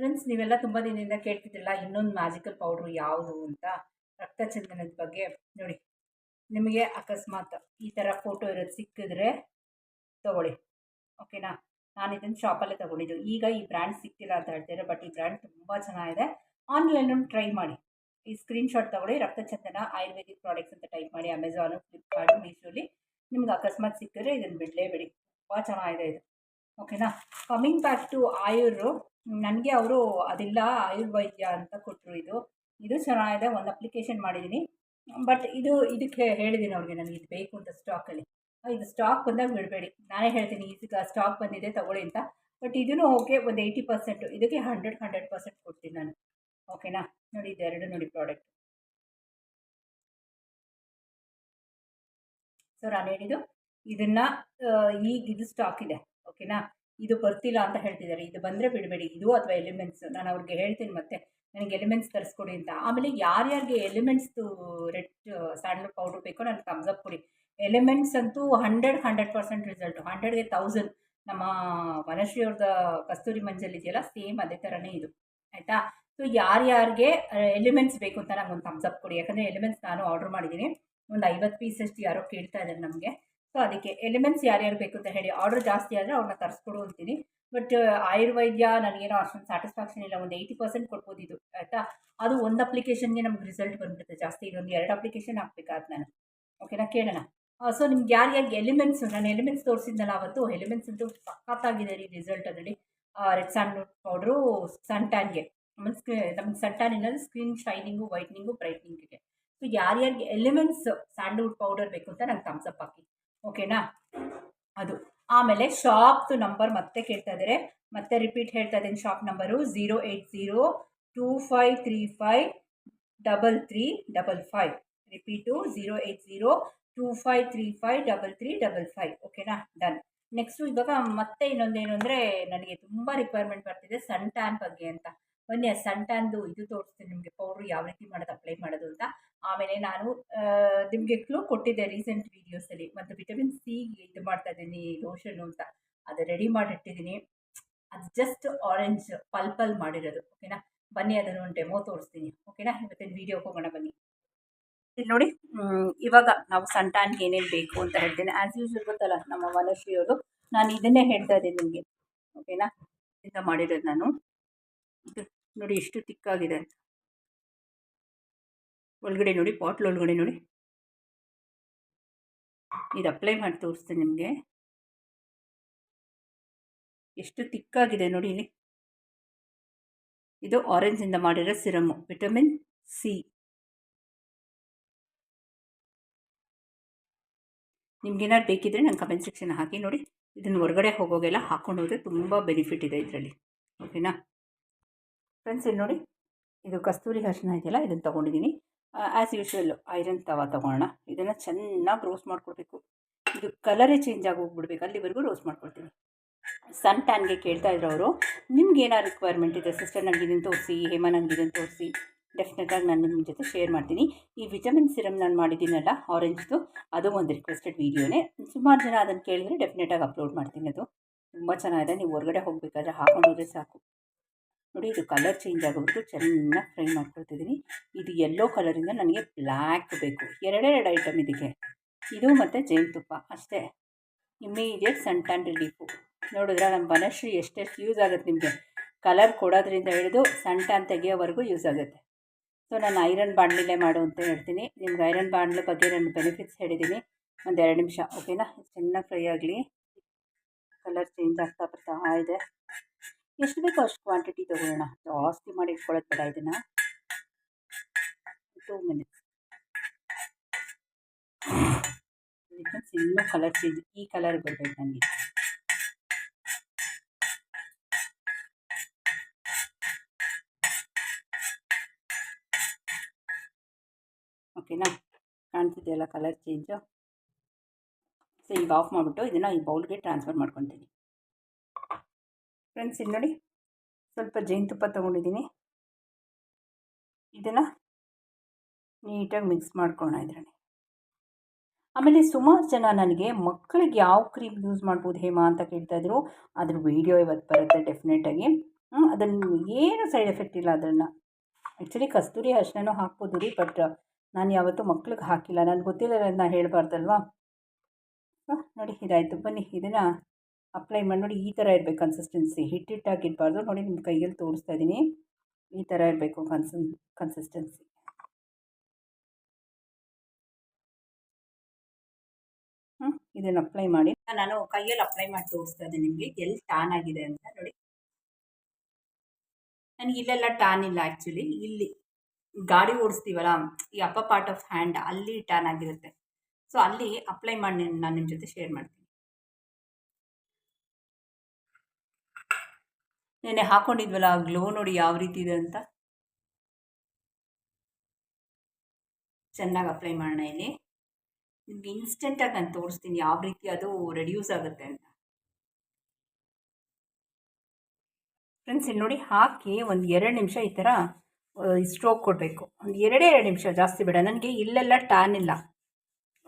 Friends ನೀವೆಲ್ಲ ತುಂಬ ದಿನದಿಂದ ಕೇಳ್ತಿದ್ದಿರಲ್ಲ ಇನ್ನೊಂದು ಮ್ಯಾಜಿಕಲ್ ಪೌಡ್ರು ಯಾವುದು ಅಂತ ರಕ್ತ ಚಂದನದ ಬಗ್ಗೆ. ನೋಡಿ, ನಿಮಗೆ ಅಕಸ್ಮಾತ್ ಈ ಥರ ಫೋಟೋ ಇರೋದು ಸಿಕ್ಕಿದ್ರೆ ತಗೊಳ್ಳಿ. ಓಕೆನಾ ನಾನು ಇದನ್ನು ಶಾಪಲ್ಲೇ ತೊಗೊಂಡಿದ್ದು. ಈಗ ಈ ಬ್ರ್ಯಾಂಡ್ ಸಿಕ್ತಿಲ್ಲ ಅಂತ ಹೇಳ್ತಾರೆ ಬಟ್ ಈ ಬ್ರ್ಯಾಂಡ್ ತುಂಬ ಚೆನ್ನಾಗಿದೆ. ಆನ್ಲೈನಲ್ಲಿ ಟ್ರೈ ಮಾಡಿ. ಈ ಸ್ಕ್ರೀನ್ಶಾಟ್ ತೊಗೊಳ್ಳಿ, ರಕ್ತಚಂದನ ಆಯುರ್ವೇದಿಕ್ ಪ್ರಾಡಕ್ಟ್ಸ್ ಅಂತ ಟೈಪ್ ಮಾಡಿ ಅಮೆಝಾನು ಫ್ಲಿಪ್ಕಾರ್ಟು ಮೀಶೋಲಿ ನಿಮ್ಗೆ ಅಕಸ್ಮಾತ್ ಸಿಕ್ಕಿದ್ರೆ ಇದನ್ನು ಬಿಡಲೇಬೇಡಿ ತುಂಬ ಚೆನ್ನಾಗಿದೆ ಇದು. ಓಕೆನಾ ಕಮಿಂಗ್ ಬ್ಯಾಕ್ ಟು ಆಯುರು ನನಗೆ ಅವರು ಅದಿಲ್ಲ ಆಯುರ್ವೈದ್ಯ ಅಂತ ಕೊಟ್ಟರು ಇದು. ಇದು ಚೆನ್ನಾಗಿದೆ ಒಂದು ಅಪ್ಲಿಕೇಶನ್ ಮಾಡಿದ್ದೀನಿ ಬಟ್ ಇದು ಇದಕ್ಕೆ ಹೇಳಿದ್ದೀನಿ ಅವ್ರಿಗೆ ನನಗೆ ಇದು ಬೇಕು ಅಂತ ಸ್ಟಾಕಲ್ಲಿ ಇದು ಸ್ಟಾಕ್ ಬಂದಾಗ ಬಿಡಬೇಡಿ. ನಾನೇ ಹೇಳ್ತೀನಿ ಈಗ ಸ್ಟಾಕ್ ಬಂದಿದೆ ತಗೊಳ್ಳಿ ಅಂತ. ಬಟ್ ಇದೂ ಓಕೆ ಒಂದು ಏಯ್ಟಿ ಪರ್ಸೆಂಟು ಇದಕ್ಕೆ ಹಂಡ್ರೆಡ್ ಹಂಡ್ರೆಡ್ ಪರ್ಸೆಂಟ್ ಕೊಡ್ತೀನಿ ನಾನು. ಓಕೆನಾ ನೋಡಿ ಇದೆರಡು ನೋಡಿ ಪ್ರಾಡಕ್ಟ್ ಸೊ ನಾನು ಹೇಳಿದ್ದು ಇದನ್ನು ಈಗ ಇದು ಸ್ಟಾಕ್ ಇದೆ. ಓಕೆನಾ ಇದು ಬರ್ತಿಲ್ಲ ಅಂತ ಹೇಳ್ತಿದ್ದಾರೆ. ಇದು ಬಂದರೆ ಬಿಡಬೇಡಿ. ಇದು ಅಥವಾ ಎಲಿಮೆಂಟ್ಸ್ ನಾನು ಅವ್ರಿಗೆ ಹೇಳ್ತೀನಿ ಮತ್ತೆ. ನನಗೆ ಎಲಿಮೆಂಟ್ಸ್ ತರಿಸ್ಕೊಡಿ ಅಂತ. ಆಮೇಲೆ ಯಾರ್ಯಾರಿಗೆ ಎಲಿಮೆಂಟ್ಸ್ದು ರೆಡ್ ಸ್ಯಾಂಡಲ್ ಪೌಡ್ರ್ ಬೇಕೋ ನನಗೆ ಅಪ್ ಕೊಡಿ. ಎಲಿಮೆಂಟ್ಸ್ ಅಂತೂ ಹಂಡ್ರೆಡ್ ಹಂಡ್ರೆಡ್ ಪರ್ಸೆಂಟ್ ರಿಸಲ್ಟು ಹಂಡ್ರೆಡ್ಗೆ ತೌಸಂಡ್ ನಮ್ಮ ವನಶ್ರೀ ಅವ್ರದ್ದು ಕಸ್ತೂರಿ ಮಂಜಲ್ ಇದೆಯಲ್ಲ ಸೇಮ್ ಅದೇ ಥರನೇ ಇದು. ಆಯಿತಾ? ಸೊ ಯಾರ್ಯಾರಿಗೆ ಎಲಿಮೆಂಟ್ಸ್ ಬೇಕು ಅಂತ ನಂಗೆ ಒಂದು ಥಮ್ಸಪ್ ಕೊಡಿ. ಯಾಕಂದರೆ ಎಲಿಮೆಂಟ್ಸ್ ನಾನು ಆರ್ಡ್ರ್ ಮಾಡಿದ್ದೀನಿ. ಒಂದು ಐವತ್ತು ಪೀಸಷ್ಟು ಯಾರೋ ಕೇಳ್ತಾ ಇದ್ದಾರೆ ನಮಗೆ. ಸೊ ಅದಕ್ಕೆ ಎಲಿಮೆಂಟ್ಸ್ ಯಾರ್ಯಾರು ಬೇಕು ಅಂತ ಹೇಳಿ ಆರ್ಡರ್ ಜಾಸ್ತಿ ಆದರೆ ಅವ್ರನ್ನ ತರಿಸ್ಕೊಡು ಅಂತೀನಿ. ಬಟ್ ಆಯುರ್ವೈದ್ಯ ನನಗೇನೋ ಅಷ್ಟೊಂದು ಸ್ಯಾಟಿಸ್ಫ್ಯಾಕ್ಷನ್ ಇಲ್ಲ, ಒಂದು ಏಯ್ಟಿ ಪರ್ಸೆಂಟ್ ಇದು, ಆಯಿತಾ? ಅದು ಒಂದು ಅಪ್ಲಿಕೇಶನ್ಗೆ ನಮ್ಗೆ ರಿಸಲ್ಟ್ ಬಂದ್ಬಿಡುತ್ತೆ, ಜಾಸ್ತಿ ಇದೊಂದು ಎರಡು ಅಪ್ಲಿಕೇಶನ್ ಹಾಕ್ಬೇಕಾದ ನಾನು. ಓಕೆನಾ ಕೇಳೋಣ? ಸೊ ನಿಮ್ಗೆ ಯಾರ್ಯಾರಿಗೆ ಎಲಿಮೆಂಟ್ಸ್ ನಾನು ಎಲಿಮೆಂಟ್ಸ್ ತೋರಿಸಿದ್ನಲ್ಲ ಅವತ್ತು ಎಲಿಮೆಂಟ್ಸ್ ಅಂತೂ ಸಖತ್ತಾಗಿದೆ ರೀ ರಿಸಲ್ಟ್ ಅದರಲ್ಲಿ. ರೆಡ್ ಸ್ಯಾಂಡ್ವುಡ್ ಪೌಡ್ರು ಸನ್ ಟ್ಯಾನ್ಗೆ ಸ್ಕ್ರೀ ನಮ್ಮ ಸನ್ ಟ್ಯಾನ್ ಇನ್ನೊಂದು ಸ್ಕ್ರೀನ್ ಶೈನಿಂಗು ವೈಟ್ನಿಂಗು ಬ್ರೈಟ್ನಿಂಗಿಗೆ ಸೊ ಯಾರ್ಯಾರಿಗೆ ಎಲಿಮೆಂಟ್ಸ್ ಸ್ಯಾಂಡ್ವುಡ್ ಪೌಡರ್ ಬೇಕು ಅಂತ ನಂಗೆ ಥಮ್ಸಪ್ ಹಾಕಿ. ಓಕೆನಾ? ಅದು. ಆಮೇಲೆ ಶಾಪ್ದು ನಂಬರ್ ಮತ್ತೆ ಕೇಳ್ತಾ ಇದ್ದಾರೆ ಮತ್ತೆ ರಿಪೀಟ್ ಹೇಳ್ತಾ ಇದ್ದೀನಿ shop number zero eight zero two five three five double three double five repeat zero eight zero two five three five double three double five ಓಕೆನಾ? ಡನ್ ನೆಕ್ಸ್ಟು ಇವಾಗ ಮತ್ತೆ ಇನ್ನೊಂದೇನು ಅಂದರೆ ನನಗೆ ತುಂಬ ರಿಕ್ವೈರ್ಮೆಂಟ್ ಬರ್ತಿದೆ ಸನ್ ಟ್ಯಾನ್ ಬಗ್ಗೆ ಅಂತ. ಬನ್ನಿ, ಆ ಸನ್ ಟ್ಯಾನ್ದು ಇದು ತೋರಿಸ್ತೀನಿ ನಿಮಗೆ. ಪೌಡ್ರು ಯಾವ ರೀತಿ ಮಾಡೋದು ಅಪ್ಲೈ ಮಾಡೋದು ಅಂತ. ಆಮೇಲೆ ನಾನು ನಿಮಗೆ ಕ್ಲೂ ಕೊಟ್ಟಿದ್ದೆ ರೀಸೆಂಟ್ ವೀಡಿಯೋಸಲ್ಲಿ ಮತ್ತು ವಿಟಮಿನ್ ಸಿ ಇದು ಮಾಡ್ತಾ ಇದ್ದೀನಿ ಲೋಷನ್ನು ಅಂತ. ಅದು ರೆಡಿ ಮಾಡಿಟ್ಟಿದ್ದೀನಿ. ಅದು ಜಸ್ಟ್ ಆರೆಂಜ್ ಪಲ್ಪಲ್ ಮಾಡಿರೋದು ಓಕೆನಾ ಬನ್ನಿ ಅದನ್ನು ಒಂದು ಡೆಮೋ ತೋರಿಸ್ತೀನಿ ಓಕೆನಾ ಇವತ್ತಿನ ವೀಡಿಯೋಗೆ ಹೋಗೋಣ ಬನ್ನಿ. ಇಲ್ಲಿ ನೋಡಿ ಇವಾಗ ನಾವು ಸನ್ ಟ್ಯಾನ್ಗೆ ಏನೇನು ಬೇಕು ಅಂತ ಹೇಳ್ತೀನಿ. ಆ್ಯಸ್ ಯೂಶಲ್ ಗೊತ್ತಲ್ಲ, ನಮ್ಮ ವನಶ್ರೀ ಅವರು, ನಾನು ಇದನ್ನೇ ಹೇಳ್ತಾ ಇದ್ದೀನಿ ನಿಮಗೆ ಓಕೆನಾ ಇಂಥ ಮಾಡಿರೋದು ನಾನು. ಇದು ನೋಡಿ, ಎಷ್ಟು ತಿಕ್ಕಾಗಿದೆ ಅಂತ. ಒಳಗಡೆ ನೋಡಿ, ಪಾಟ್ಲ್ ಒಳಗಡೆ ನೋಡಿ. ಇದು ಅಪ್ಲೈ ಮಾಡಿ ತೋರಿಸ್ತೀನಿ ನಿಮಗೆ. ಎಷ್ಟು ತಿಕ್ಕಾಗಿದೆ ನೋಡಿ ಇಲ್ಲಿ. ಇದು ಆರೆಂಜಿಂದ ಮಾಡಿರೋ ಸಿರಮು ವಿಟಮಿನ್ ಸಿ ನಿಮ್ಗೇನಾದ್ರು ಬೇಕಿದ್ರೆ ನಂಗೆ ಕಮೆಂಟ್ ಸೆಕ್ಷನ್ ಹಾಕಿ ನೋಡಿ. ಇದನ್ನು ಹೊರಗಡೆ ಹೋಗೋಗೆಲ್ಲ ಹಾಕ್ಕೊಂಡು ಹೋದರೆ ತುಂಬ ಬೆನಿಫಿಟ್ ಇದೆ ಇದರಲ್ಲಿ. ಓಕೆನಾ ಫ್ರೆಂಡ್ಸ್ ಇಲ್ಲಿ ನೋಡಿ. ಇದು ಕಸ್ತೂರಿ ಅರಿಶಿನ ಇದೆಯಲ್ಲ, ಇದನ್ನು ತೊಗೊಂಡಿದ್ದೀನಿ. ಆ್ಯಸ್ ಯೂಶ್ವಲ್ಲು ಐರನ್ ತವ ತೊಗೊಳ್ಳೋಣ ಇದನ್ನು ಚೆನ್ನಾಗಿ ರೋಸ್ಟ್ ಮಾಡ್ಕೊಳ್ಬೇಕು ಇದು ಕಲರೇ ಚೇಂಜ್ ಆಗಿ ಹೋಗ್ಬಿಡ್ಬೇಕು ಅಲ್ಲಿವರೆಗೂ ರೋಸ್ಟ್ ಮಾಡ್ಕೊಳ್ತೀನಿ. ಸನ್ ಟ್ಯಾನ್ಗೆ ಕೇಳ್ತಾ ಇದ್ರು ಅವರು ನಿಮ್ಗೆ ಏನಾರು ರಿಕ್ವೈರ್ಮೆಂಟ್ ಇದೆ? ಸಿಸ್ಟರ್ ನನಗೆ ಇದನ್ನು ತೋರಿಸಿ, ಹೇಮ ನನಗೆ ಇದನ್ನು ತೋರಿಸಿ. ಡೆಫಿನೆಟಾಗಿ ನಾನು ನಿಮ್ಮ ಜೊತೆ ಶೇರ್ ಮಾಡ್ತೀನಿ. ಈ ವಿಟಮಿನ್ ಸಿರಮ್ ನಾನು ಮಾಡಿದ್ದೀನಲ್ಲ ಆರೆಂಜ್ದು ಅದು ಒಂದು ರಿಕ್ವೆಸ್ಟೆಡ್ ವೀಡಿಯೋನೇ ಸುಮಾರು ಜನ ಅದನ್ನು ಕೇಳಿದರೆ ಡೆಫಿನೆಟಾಗಿ ಅಪ್ಲೋಡ್ ಮಾಡ್ತೀನಿ ಅದು. ತುಂಬ ಚೆನ್ನಾಗಿದೆ. ನೀವು ಹೊರಗಡೆ ಹೋಗಬೇಕಾದ್ರೆ ಹಾಕೊಂಡ್ರೆ ಸಾಕು. ನೋಡಿ, ಇದು ಕಲರ್ ಚೇಂಜ್ ಆಗೋಬಿಟ್ಟು ಚೆನ್ನಾಗಿ ಫ್ರೈ ಮಾಡ್ಕೊಳ್ತಿದ್ದೀನಿ. ಇದು ಯೆಲ್ಲೋ ಕಲರಿಂದ ನನಗೆ ಬ್ಲ್ಯಾಕ್ ಬೇಕು. ಎರಡೆರಡು ಐಟಮ್ ಇದಕ್ಕೆ. ಇದು ಮತ್ತು ಜೇನುತುಪ್ಪ ಅಷ್ಟೇ. ಇಮ್ಮಿಡಿಯೇಟ್ ಟ್ಯಾನ್ ರಿಲೀಫು ನೋಡಿದ್ರೆ ನಮ್ಮ ಬನಶ್ರೀ ಎಷ್ಟೆಷ್ಟು ಯೂಸ್ ಆಗುತ್ತೆ ನಿಮಗೆ. ಕಲರ್ ಕೊಡೋದ್ರಿಂದ ಹಿಡಿದು ಸನ್ ತೆಗೆಯೋವರೆಗೂ ಯೂಸ್ ಆಗುತ್ತೆ. ಸೊ ನಾನು ಐರನ್ ಬಾಣಲಿಲೇ ಮಾಡು ಅಂತ ಹೇಳ್ತೀನಿ. ನಿಮ್ಗೆ ಐರನ್ ಬಾಣಲೆ ಬಗ್ಗೆ ನಾನು ಬೆನಿಫಿಟ್ಸ್ ಹೇಳಿದ್ದೀನಿ. ಒಂದು ಎರಡು ನಿಮಿಷ ಓಕೆನಾ ಚೆನ್ನಾಗಿ ಫ್ರೈ ಆಗಲಿ. ಕಲರ್ ಚೇಂಜ್ ಆಗ್ತಾ ಬರ್ತಾ ಇದೆ. ಎಷ್ಟು ಬೇಕೋ ಅಷ್ಟು ಕ್ವಾಂಟಿಟಿ ತೊಗೊಳ್ಳೋಣ. ಜಾಸ್ತಿ ಮಾಡಿ ಇಟ್ಕೊಳ್ಳೋದು ಬೇಡ ಇದನ್ನು. ಟೂ ಮಿನಿಟ್ಸ್ ಇನ್ನೂ ಕಲರ್ ಚೇಂಜ್ ಈ ಕಲರ್ ಬರಬೇಕು ನನಗೆ. ಓಕೆನಾ ಕಾಣ್ತಿದೆಯಲ್ಲ ಕಲರ್ ಚೇಂಜು ಸೊ ಈಗ ಆಫ್ ಮಾಡಿಬಿಟ್ಟು ಇದನ್ನು ಈ ಬೌಲ್ಗೆ ಟ್ರಾನ್ಸ್ಫರ್ ಮಾಡ್ಕೊತೀನಿ. ಫ್ರೆಂಡ್ಸ್ ಇಲ್ಲಿ ನೋಡಿ. ಸ್ವಲ್ಪ ಜೇನುತುಪ್ಪ ತೊಗೊಂಡಿದ್ದೀನಿ. ಇದನ್ನು ನೀಟಾಗಿ ಮಿಕ್ಸ್ ಮಾಡ್ಕೊಳ್ಳೋಣ ಇದರಲ್ಲಿ. ಆಮೇಲೆ ಸುಮಾರು ಜನ ನನಗೆ ಮಕ್ಕಳಿಗೆ ಯಾವ ಕ್ರೀಮ್ ಯೂಸ್ ಮಾಡ್ಬೋದು ಹೇಮಾ ಅಂತ ಕೇಳ್ತಾ ಇದ್ರು. ಅದ್ರ ವೀಡಿಯೋ ಇವತ್ತು ಬರುತ್ತೆ ಡೆಫಿನೆಟಾಗಿ ಅದನ್ನು ಏನು ಸೈಡ್ ಎಫೆಕ್ಟ್ ಇಲ್ಲ ಅದನ್ನು ಆ್ಯಕ್ಚುಲಿ ಕಸ್ತೂರಿ ಅಷ್ಟೇನೂ ಹಾಕ್ಬೋದು ರೀ ಬಟ್ ನಾನು ಯಾವತ್ತೂ ಮಕ್ಳಿಗೆ ಹಾಕಿಲ್ಲ. ನನಗೆ ಗೊತ್ತಿಲ್ಲ, ನಾನು ಹೇಳಬಾರ್ದಲ್ವಾ? ನೋಡಿ, ಇದಾಯಿತು. ಬನ್ನಿ, ಇದನ್ನು ಅಪ್ಲೈ ಮಾಡಿ ನೋಡಿ ಈ ಥರ ಇರಬೇಕು ಕನ್ಸಿಸ್ಟೆನ್ಸಿ ಹಿಟ್ಟಿಟ್ಟಾಗಿರಬಾರ್ದು. ನೋಡಿ ನಿಮ್ಮ ಕೈಯಲ್ಲಿ ತೋರಿಸ್ತಾ ಇದ್ದೀನಿ ಈ ಥರ ಇರಬೇಕು ಕನ್ಸನ್ ಕನ್ಸಿಸ್ಟೆನ್ಸಿ ಹ್ಞೂ ಇದನ್ನು ಅಪ್ಲೈ ಮಾಡಿ. ನಾನು ಕೈಯಲ್ಲಿ ಅಪ್ಲೈ ಮಾಡಿ ತೋರಿಸ್ತಾ ಇದ್ದೀನಿ ನಿಮಗೆ. ಎಲ್ಲಿ ಟಾನ್ ಆಗಿದೆ ಅಂತ ನೋಡಿ. ನನಗೆ ಇಲ್ಲೆಲ್ಲ ಟಾನ್ ಇಲ್ಲ ಆ್ಯಕ್ಚುಲಿ ಇಲ್ಲಿ ಗಾಡಿ ಓಡಿಸ್ತೀವಲ್ಲ, ಈ ಅಪ್ಪ ಪಾರ್ಟ್ ಆಫ್ ಹ್ಯಾಂಡ್ ಅಲ್ಲಿ ಟಾನ್ ಆಗಿರುತ್ತೆ. ಸೊ ಅಲ್ಲಿ ಅಪ್ಲೈ ಮಾಡಿ, ನಾನು ನಿಮ್ಮ ಜೊತೆ ಶೇರ್ ಮಾಡ್ತೀನಿ. ನೆನೆ ಹಾಕೊಂಡಿದ್ವಲ್ಲ ಗ್ಲೋ ನೋಡಿ ಯಾವ ರೀತಿ ಇದೆ ಅಂತ? ಚೆನ್ನಾಗಿ ಅಪ್ಲೈ ಮಾಡೋಣ ಇಲ್ಲಿ. ನಿಮಗೆ ಇನ್ಸ್ಟೆಂಟಾಗಿ ನಾನು ತೋರಿಸ್ತೀನಿ ಯಾವ ರೀತಿ ಅದು ರೆಡ್ಯೂಸ್ ಆಗುತ್ತೆ ಅಂತ. ಫ್ರೆಂಡ್ಸ್ ಇಲ್ಲಿ ನೋಡಿ ಹಾಕಿ ಒಂದು ಎರಡು ನಿಮಿಷ ಈ ಥರ ಸ್ಟ್ರೋಕ್ ಕೊಡಬೇಕು. ಒಂದು ಎರಡೇ ಎರಡು ನಿಮಿಷ ಜಾಸ್ತಿ ಬೇಡ. ನನಗೆ ಇಲ್ಲೆಲ್ಲ ಟ್ಯಾನ್ ಇಲ್ಲ.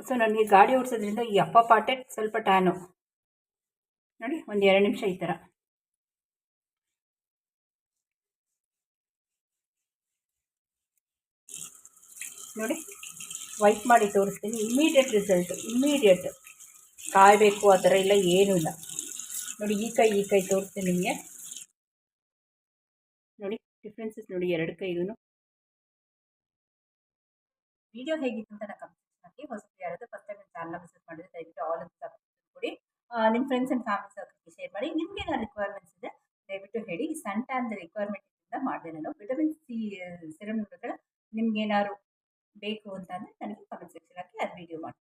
ಸೊ ನನಗೆ ಗಾಡಿ ಓಡಿಸೋದ್ರಿಂದ ಈ ಅಪ್ಪ ಪಾಟೆ ಸ್ವಲ್ಪ ಟ್ಯಾನು ನೋಡಿ, ಒಂದು ಎರಡು ನಿಮಿಷ ಈ ಥರ ನೋಡಿ ವೈಪ್ ಮಾಡಿ ತೋರಿಸ್ತೀನಿ. ಇಮ್ಮಿಡಿಯೇಟ್ ರಿಸಲ್ಟ್ ಇಮ್ಮಿಡಿಯೇಟ್ ಕಾಯಬೇಕು ಆ ಥರ ಇಲ್ಲ, ಏನೂ ಇಲ್ಲ. ನೋಡಿ, ಈ ಕೈ ಈ ಕೈ ತೋರಿಸ್ತೀನಿ ನಿಮಗೆ. ನೋಡಿ ಡಿಫ್ರೆನ್ಸಸ್ ನೋಡಿ, ಎರಡು ಕೈಗೂ ವಿಡಿಯೋ ಹೇಗಿತ್ತು ಅಂತ ನಾನು ಕಮೆಂಟ್ ಹೊಸ ಯಾರಾದರೂ ಫಸ್ಟ್ ಟೈಮ್ ಚಾನಲ್ನ ವಿಸಿಟ್ ಮಾಡಿದ್ರೆ ದಯವಿಟ್ಟು ಆಲ್ ಅಂತ ಕೊಡಿ. ನಿಮ್ಮ ಫ್ರೆಂಡ್ಸ್ ಆ್ಯಂಡ್ ಫ್ಯಾಮಿಲಿ ಸರ್ಕಲ್ಗೆ ಶೇರ್ ಮಾಡಿ. ನಿಮಗೆ ಏನೋ ರಿಕ್ವೈರ್ಮೆಂಟ್ಸ್ ಇದೆ, ದಯವಿಟ್ಟು ಹೇಳಿ. ಸಣ್ಣ ಸನ್ ರಿಕ್ವೈರ್ಮೆಂಟ್ ಮಾಡಿದೆ ನಾನು. ವಿಟಮಿನ್ ಸಿ ಸಿರಮ್ ನಿಮ್ಗೇನಾದ್ರು ಬೇಕು ಅಂತಂದರೆ ನನಗೆ ಕಮೆಂಟ್ ಸೆಕ್ಷನ್ ಹಾಕಿ ಅದು ವಿಡಿಯೋ ಮಾಡಿ